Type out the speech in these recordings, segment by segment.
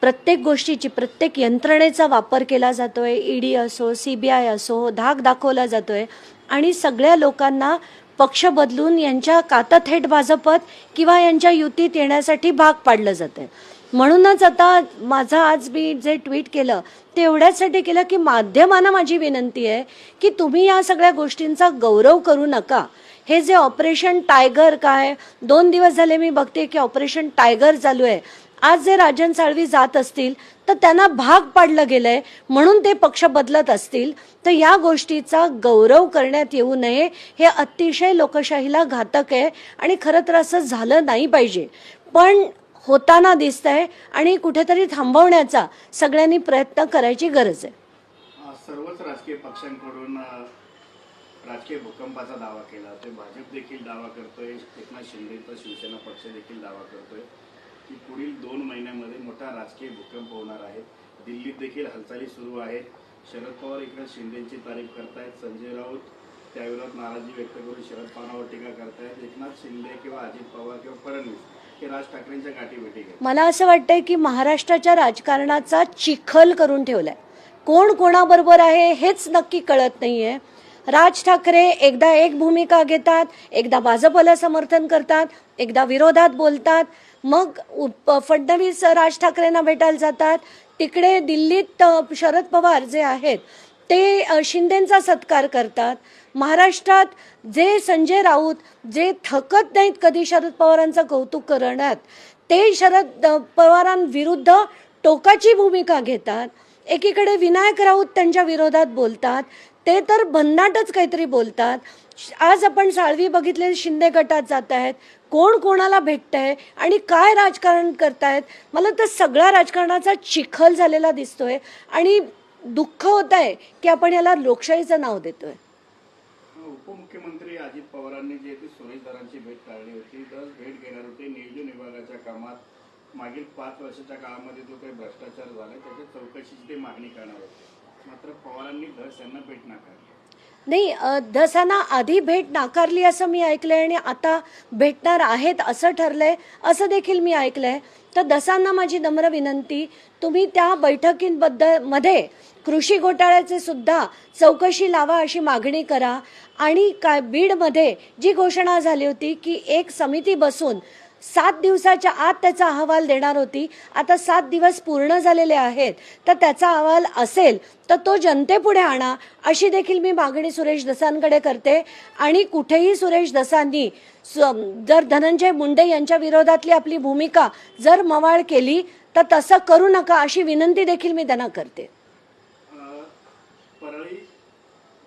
प्रत्येक गोष्टीची प्रत्येक यंत्रणेचा वापर केला जातोय. ईडी असो सी बी आय असो धाक दाखवला जातोय. आणि सगळ्या लोकांना पक्ष बदलून यांच्या काता थेट भाजपत किंवा यांच्या युतीत येण्यासाठी भाग पाडलं जातंय. म्हणूनच आता माझं आज मी जे ट्विट केलं ते एवढ्यासाठी केलं की माध्यमांना माझी विनंती आहे की तुम्ही या सगळ्या गोष्टींचा गौरव करू नका. हे जे ऑपरेशन टायगर काय? दोन दिवस झाले मी बघते की ऑपरेशन टायगर चालू आहे. आज जे राजन साळवी जात असतील तर त्यांना भाग पाडलं गेलंय म्हणून ते पक्ष बदलत असतील. तर या गोष्टीचा गौरव करण्यात येऊ नये हे अतिशय लोकशाहीला घातक आहे आणि खरं तर असं झालं नाही पाहिजे. पण होताना दिसतंय आणि कुठेतरी थांबवण्याचा सगळ्यांनी प्रयत्न करायची गरज आहे. सर्वच राजकीय पक्षांकडून राजकीय भूकंपाचा दावा केला ते भाजप देखील दावा करतोय एकनाथ शिंदेचा शिवसेना पक्ष देखील दावा करतोय की पुढील दोन महिन्यामध्ये मोठा राजकीय भूकंप होणार आहे. दिल्लीत देखील हालचाली सुरू आहेत. शरद पवार एकनाथ शिंदेची तारीफ करतायत संजय राऊत त्याविरोधात नाराजी व्यक्त करून शरद पवारांवर टीका करतायत एकनाथ शिंदे किंवा अजित पवार किंवा फडणवीस हे राज ठाकरेंच्या गाठीभेटी मला असं वाटतंय की महाराष्ट्राच्या राजकारणाचा चिखल करून ठेवलाय. कोण कोणाबरोबर आहे हेच नक्की कळत नाहीये. राज ठाकरे एकदा एक भूमिका घेतात एकदा भाजपला समर्थन करतात एकदा विरोधात बोलतात. मग उप- फडणवीस राज ठाकरेंना भेटायला जातात. तिकडे दिल्लीत शरद पवार जे आहेत ते शिंदेंचा शिंदेचा सत्कार करतात. महाराष्ट्रात जे संजय राऊत जे थकत नाहीत कधी शरद पवारांचं कौतुक करण्यात ते शरद पवारांविरुद्ध टोकाची भूमिका घेतात. एकीकडे विनायक राऊत त्यांच्या विरोधात बोलतात ते तर भन्नाटच काहीतरी बोलतात. आज आपण साळवी बघितले शिंदे गटात जात आहेत. कोण कोणाला भेटतंय आणि काय राजकारण करतायत? मला तर सगळ्या राजकारणाचा चिखल झालेला दिसतोय आणि दुःख होत आहे की आपण याला लोकशाहीचं नाव देतोय. उपमुख्यमंत्री अजित पवारांनी जे सुरेशदारांची भेट काढली होती दस भेट घेणार होते. नियोजन विभागाच्या कामात मागील पाच वर्षाच्या काळामध्ये जो काही भ्रष्टाचार झाला त्याच्या चौकशीची ते मागणी करणार होते. मात्र पवारांनी धस यांना भेट नाकारली. नाही धसांना आधी भेट नाकारली असं मी ऐकलंय आणि आता भेटणार आहेत असं ठरलंय असं देखील मी ऐकलंय. तर दसांना माझी नम्र विनंती तुम्ही त्या बैठकींबद्दलमध्ये कृषी घोटाळ्याचे सुद्धा चौकशी लावा अशी मागणी करा. आणि काय बीडमध्ये जी घोषणा झाली होती की एक समिती बसून सात दिवसाच्या आत त्याचा अहवाल देणार होती. आता सात दिवस पूर्ण झालेले आहेत. तर त्याचा अहवाल असेल तर तो जनतेपुढे आणा. अशी देखील मी मागणी सुरेश दसांकडे करते. आणि कुठेही सुरेश दसांनी स- जर धनंजय मुंडे यांच्या विरोधातली आपली भूमिका जर मवाळ केली तर तसं करू नका अशी विनंती देखील मी त्यांना करते. परळी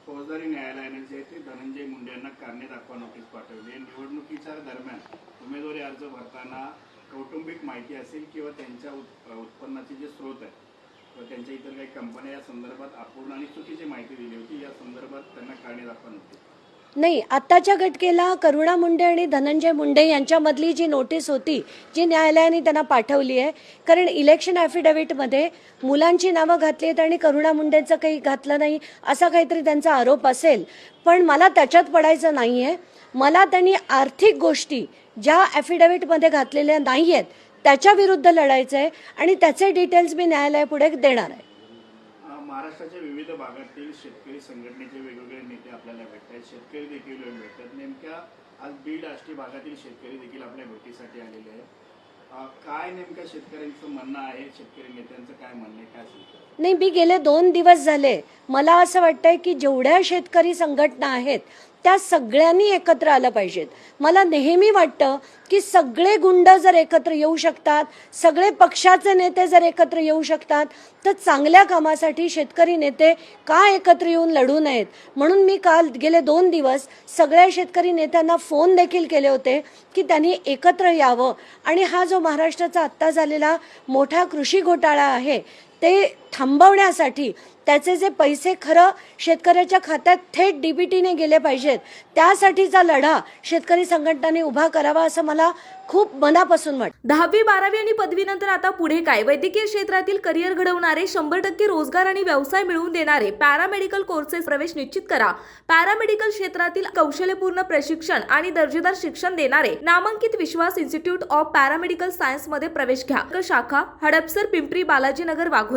फौजदारी न्यायालयाने जे ते धनंजय मुंडे यांना कारणे दाखवा नोटीस पाठवली. निवडणुकीच्या दरम्यान उमेदवारी अर्ज भरताना कौटुंबिक माहिती असेल किंवा त्यांच्या उत्पन्नाचे जे स्रोत आहेत किंवा त्यांच्या इतर काही कंपन्या या संदर्भात अपूर्ण आणि चुकीची माहिती दिली होती या संदर्भात त्यांना कारणे दाखवा नोटीस नाही आत्ताच्या घटकेला करुणा मुंडे आणि धनंजय मुंडे यांच्यामधली जी नोटीस होती जी न्यायालयाने त्यांना पाठवली आहे कारण इलेक्शन ॲफिडेव्हिटमध्ये मुलांची नावं घातली आहेत आणि करुणा मुंडेंचं काही घातलं नाही असा काहीतरी त्यांचा आरोप असेल. पण मला त्याच्यात पडायचं नाही आहे मला त्यांनी आर्थिक गोष्टी ज्या ॲफिडेव्हिटमध्ये घातलेल्या नाही आहेत त्याच्या विरुद्ध लढायचं आहे आणि त्याचे डिटेल्स मी न्यायालयापुढे देणार आहे. महाराष्ट्राच्या विविध भागातील शेतकरी संघटनेचे वेगवेगळे नेते आपल्याला भेटत आहेत शेतकरी देखील भेटतात. नेमक्या आज बीड आष्टी भागातील शेतकरी देखील आपल्या भेटीसाठी आलेले आहेत. काय नेमक्या शेतकऱ्यांचं म्हणणं आहे? शेतकरी नेत्यांचं काय म्हणणं काय नाही मी गेले दोन दिवस झाले. मला असं वाटतंय की जेवढ्या शेतकरी संघटना आहेत त्या सगळ्यांनी एकत्र आलं पाहिजेत. मला नेहमी वाटतं की सगळे गुंड जर एकत्र येऊ शकतात सगळे पक्षाचे नेते जर एकत्र येऊ शकतात तर चांगल्या कामासाठी शेतकरी नेते का एकत्र येऊन लढू नयेत? म्हणून मी काल गेले दोन दिवस सगळ्या शेतकरी नेत्यांना फोन देखील केले होते की त्यांनी एकत्र यावं. आणि हा जो महाराष्ट्राचा आत्ता झालेला मोठा कृषी घोटाळा आहे ते थांबवण्यासाठी त्याचे जे पैसे खरं शेतकऱ्याच्या खात्यात थेट डीबीटीने गेले पाहिजेत त्यासाठीचा लढा शेतकरी संघटनांनी उभा करावा असं मला खूप मनापासून वाटतं. दहावी बारावी आणि पदवीनंतर आता पुढे काय? वैद्यकीय क्षेत्रातील करिअर घडवणारे शंभर टक्के रोजगार आणि व्यवसाय मिळवून देणारे पॅरामेडिकल कोर्सेस प्रवेश निश्चित करा. पॅरामेडिकल क्षेत्रातील कौशल्यपूर्ण प्रशिक्षण आणि दर्जेदार शिक्षण देणारे नामांकित विश्वास इन्स्टिट्यूट ऑफ पॅरामेडिकल सायन्समध्ये प्रवेश घ्या. शाखा हडपसर पिंपरी बालाजीनगर वाघ